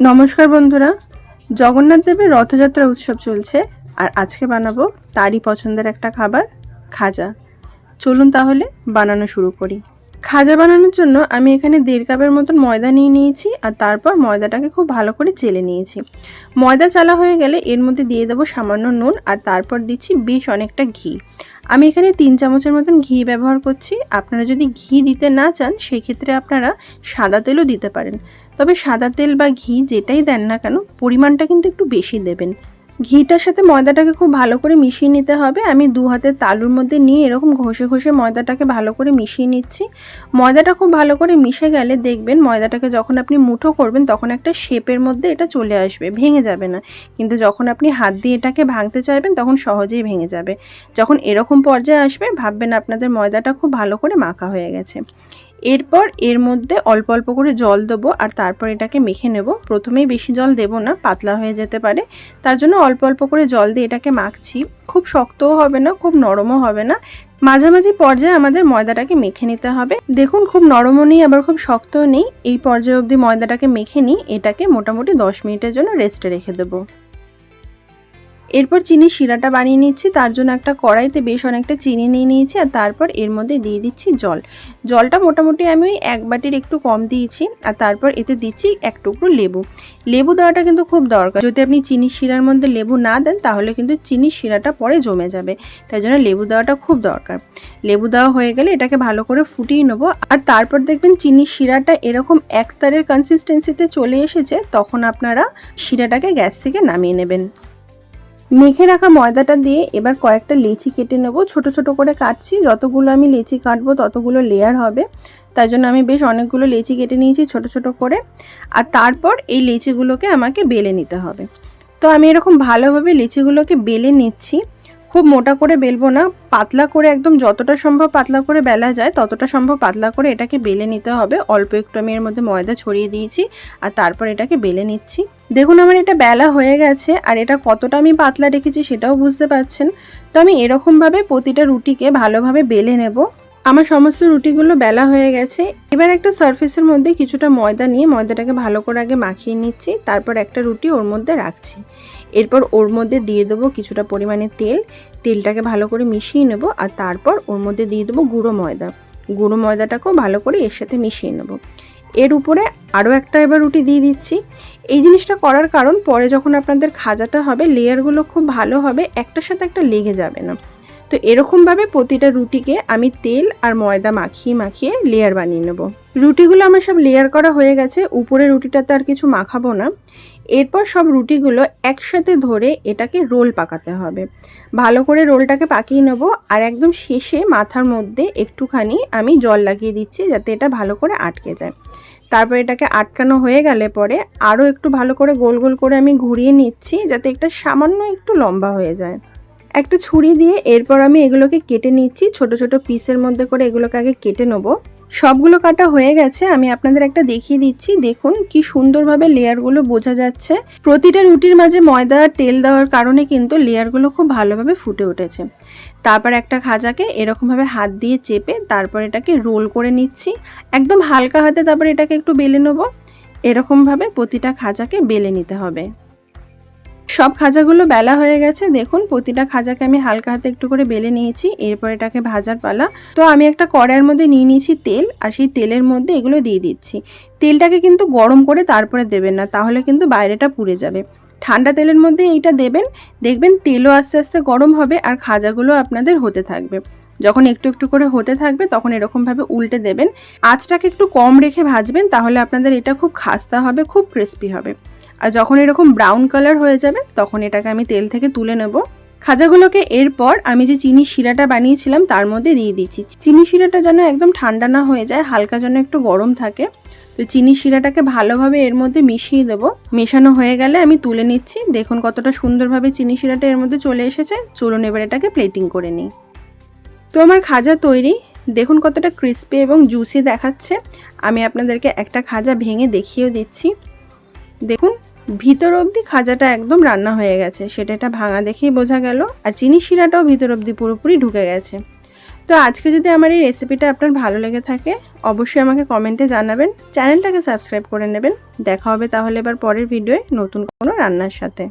নমস্কার বন্ধুরা। জগন্নাথ দেবের রথযাত্রা উৎসব চলছে, আর আজকে বানাবো তারই পছন্দের একটা খাবার, খাজা। চলুন তাহলে বানানো শুরু করি। খাজা বানানোর জন্য আমি এখানে দেড় কাপের মতন ময়দা নিয়ে নিয়েছি আর তারপর ময়দাটাকে খুব ভালো করে চেলে নিয়েছি। ময়দা চালা হয়ে গেলে এর মধ্যে দিয়ে দেবো সামান্য নুন আর তারপর দিচ্ছি বেশ অনেকটা ঘি। আমি এখানে তিন চামচের মতন ঘি ব্যবহার করছি। আপনারা যদি ঘি দিতে না চান, সেক্ষেত্রে আপনারা সাদা তেলও দিতে পারেন। তবে সাদা তেল বা ঘি যেটাই দেন না কেন, পরিমাণটা কিন্তু একটু বেশি দেবেন। ঘিটার সাথে ময়দাটাকে খুব ভালো করে মিশিয়ে নিতে হবে। আমি দু হাতের তালুর মধ্যে নিয়ে এরকম ঘষে ঘষে ময়দাটাকে ভালো করে মিশিয়ে নিচ্ছি। ময়দাটা খুব ভালো করে মিশে গেলে দেখবেন ময়দাটাকে যখন আপনি মুঠো করবেন তখন একটা শেপের মধ্যে এটা চলে আসবে, ভেঙে যাবে না। কিন্তু যখন আপনি হাত দিয়ে এটাকে ভাঙতে চাইবেন তখন সহজেই ভেঙে যাবে। যখন এরকম পর্যায়ে আসবে, ভাববেন আপনাদের ময়দাটা খুব ভালো করে মাখা হয়ে গেছে। এরপর এর মধ্যে অল্প অল্প করে জল দেবো আর তারপর এটাকে মেখে নেব। প্রথমেই বেশি জল দেবো না, পাতলা হয়ে যেতে পারে। তার জন্য অল্প অল্প করে জল দিয়ে এটাকে মাখছি। খুব শক্তও হবে না, খুব নরমও হবে না। মাঝামাঝি পর্যায়ে আমাদের ময়দাটাকে মেখে নিতে হবে। দেখুন, খুব নরমও নেই, আবার খুব শক্তও নেই। এই পর্যায়ে অবধি ময়দাটাকে মেখে নিই। এটাকে মোটামুটি দশ মিনিটের জন্য রেস্টে রেখে দেবো। এরপর চিনি শিরাটা বানিয়ে নিচ্ছি। তার জন্য একটা কড়াইতে বেশ অনেকটা চিনি নিয়ে নিয়েছি আর তারপর এর মধ্যে দিয়ে দিচ্ছি জল। জলটা মোটামুটি আমি ওই এক বাটির একটু কম দিয়েছি আর তারপর এতে দিচ্ছি এক টুকরো লেবু। লেবু দেওয়াটা কিন্তু খুব দরকার। যদি আপনি চিনি শিরার মধ্যে লেবু না দেন, তাহলে কিন্তু চিনি শিরাটা পরে জমে যাবে। তাই জন্য লেবু দেওয়াটা খুব দরকার। লেবু দেওয়া হয়ে গেলে এটাকে ভালো করে ফুটিয়ে নেব। আর তারপর দেখবেন চিনি শিরাটা এরকম একতারের কনসিস্টেন্সিতে চলে এসেছে, তখন আপনারা শিরাটাকে গ্যাস থেকে নামিয়ে নেবেন। মেখে রাখা ময়দাটা দিয়ে এবার কয়েকটা লেচি কেটে নেব। ছোট ছোট করে কাটছি। যতগুলো আমি লেচি কাটবো, ততগুলো লেয়ার হবে। তাই জন্য আমি বেশ অনেকগুলো লেচি কেটে নিয়েছি ছোট ছোট করে। আর তারপর এই লেচিগুলোকে আমাকে বেলে নিতে হবে। তো আমি এরকম ভালোভাবে লেচিগুলোকে বেলে নিচ্ছি। খুব মোটা করে বেলবো না। পাতলা করে একদম যতটা সম্ভব পাতলা করে বেলা যায়, ততটা সম্ভব পাতলা করে এটাকে বেলে নিতে হবে। অল্প একটু আমি এর মধ্যে ময়দা ছড়িয়ে দিয়েছি আর তারপর এটাকে বেলে নিচ্ছি। দেখুন আমার এটা বেলা হয়ে গেছে আর এটা কতটা আমি পাতলা রেখেছি সেটাও বুঝতে পারছেন। তো আমি এরকমভাবে প্রতিটা রুটিকে ভালোভাবে বেলে নেব। আমার সমস্ত রুটিগুলো বেলা হয়ে গেছে। এবার একটা সারফেসের মধ্যে কিছুটা ময়দা নিয়ে ময়দাটাকে ভালো করে আগে মাখিয়ে নিচ্ছি, তারপর একটা রুটি ওর মধ্যে রাখছি। এরপর ওর মধ্যে দিয়ে দেবো কিছুটা পরিমাণে তেল। তেলটাকে ভালো করে মিশিয়ে নেব আর তারপর ওর মধ্যে দিয়ে দেবো গুঁড়ো ময়দা। গুঁড়ো ময়দাটাকেও ভালো করে এর সাথে মিশিয়ে নেব। এর উপরে আরও একটা এবার রুটি দিয়ে দিচ্ছি। এই জিনিসটা করার কারণ পরে যখন আপনাদের খাজাটা হবে লেয়ারগুলো খুব ভালো হবে, একটার সাথে একটা লেগে যাবে না। তো এরকমভাবে প্রতিটা রুটিকে আমি তেল আর ময়দা মাখিয়ে মাখিয়ে লেয়ার বানিয়ে নেব। রুটিগুলো আমার সব লেয়ার করা হয়ে গেছে উপরে রুটিটাতে আর কিছু মাখাবো না। এরপর সব রুটিগুলো একসাথে ধরে এটাকে রোল পাকাতে হবে। ভালো করে রোলটাকে পাকিয়ে নেব আর একদম শেষে মাথার মধ্যে একটুখানি আমি জল লাগিয়ে দিচ্ছি যাতে এটা ভালো করে আটকে যায়। তারপর এটাকে আটকানো হয়ে গেলে পরে আরও একটু ভালো করে গোল গোল করে আমি ঘুরিয়ে নিচ্ছি যাতে একটা সামান্য একটু লম্বা হয়ে যায়। একটা ছুরি দিয়ে এরপর আমি এগুলোকে কেটে নিচ্ছি। ছোট ছোট পিসের মধ্যে করে এগুলোকে আগে কেটে নেব। সবগুলো কাটা হয়ে গেছে। আমি আপনাদের একটা দেখিয়ে দিচ্ছি। দেখুন কি সুন্দরভাবে লেয়ারগুলো বোঝা যাচ্ছে। প্রতিটা রুটির মাঝে ময়দা আর তেল দেওয়ার কারণে কিন্তু লেয়ারগুলো খুব ভালোভাবে ফুটে উঠেছে। তারপর একটা খাজাকে এরকমভাবে হাত দিয়ে চেপে তারপর এটাকে রোল করে নিচ্ছি। একদম হালকা হাতে তারপর এটাকে একটু বেলে নেব। এরকমভাবে প্রতিটা খাজাকে বেলে নিতে হবে। সব খাজাগুলো বেলা হয়ে গেছে। দেখুন, প্রতিটা খাজাকে আমি হালকা হাতে একটু করে বেলে নিয়েছি। এরপর এটাকে ভাজার পালা। তো আমি একটা কড়াইয়ের মধ্যে নিয়ে নিয়েছি তেল, আর সেই তেলের মধ্যে এগুলো দিয়ে দিচ্ছি। তেলটাকে কিন্তু গরম করে তারপরে দেবেন না, তাহলে কিন্তু বাইরেটা পুড়ে যাবে। ঠান্ডা তেলের মধ্যে এইটা দেবেন। দেখবেন তেলও আস্তে আস্তে গরম হবে, আর খাজাগুলো আপনাদের হতে থাকবে। যখন একটু একটু করে হতে থাকবে, তখন এরকমভাবে উল্টে দেবেন। আঁচটাকে একটু কম রেখে ভাজবেন, তাহলে আপনাদের এটা খুব খাস্তা হবে, খুব ক্রিস্পি হবে। আর যখন এরকম ব্রাউন কালার হয়ে যাবে, তখন এটাকে আমি তেল থেকে তুলে নেব। খাজাগুলোকে এরপর আমি যে চিনি শিরাটা বানিয়েছিলাম, তার মধ্যে দিয়ে দিচ্ছি। চিনি শিরাটা যেন একদম ঠান্ডা না হয়ে যায়, হালকা যেন একটু গরম থাকে। তো চিনি শিরাটাকে ভালোভাবে এর মধ্যে মিশিয়ে দেবো। মেশানো হয়ে গেলে আমি তুলে নিচ্ছি। দেখুন কতটা সুন্দরভাবে চিনি শিরাটা এর মধ্যে চলে এসেছে। চলুন এবার এটাকে প্লেটিং করে নিই। তো আমার খাজা তৈরি। দেখুন কতটা ক্রিস্পি এবং জুসি দেখাচ্ছে। আমি আপনাদেরকে একটা খাজা ভেঙে দেখিয়েও দিচ্ছি। দেখুন ভিতর অবধি খাজাটা একদম রান্না হয়ে গেছে। সেটা এটা ভাঙা দেখেই বোঝা গেল। আর চিনি শিরাটাও ভিতর অবধি পুরোপুরি ঢুকে গেছে। তো আজকে যদি আমার এই রেসিপিটা আপনার ভালো লেগে থাকে, অবশ্যই আমাকে কমেন্টে জানাবেন। চ্যানেলটাকে সাবস্ক্রাইব করে নেবেন। দেখা হবে তাহলে এবার পরের ভিডিওয়ে নতুন কোনো রান্নার সাথে।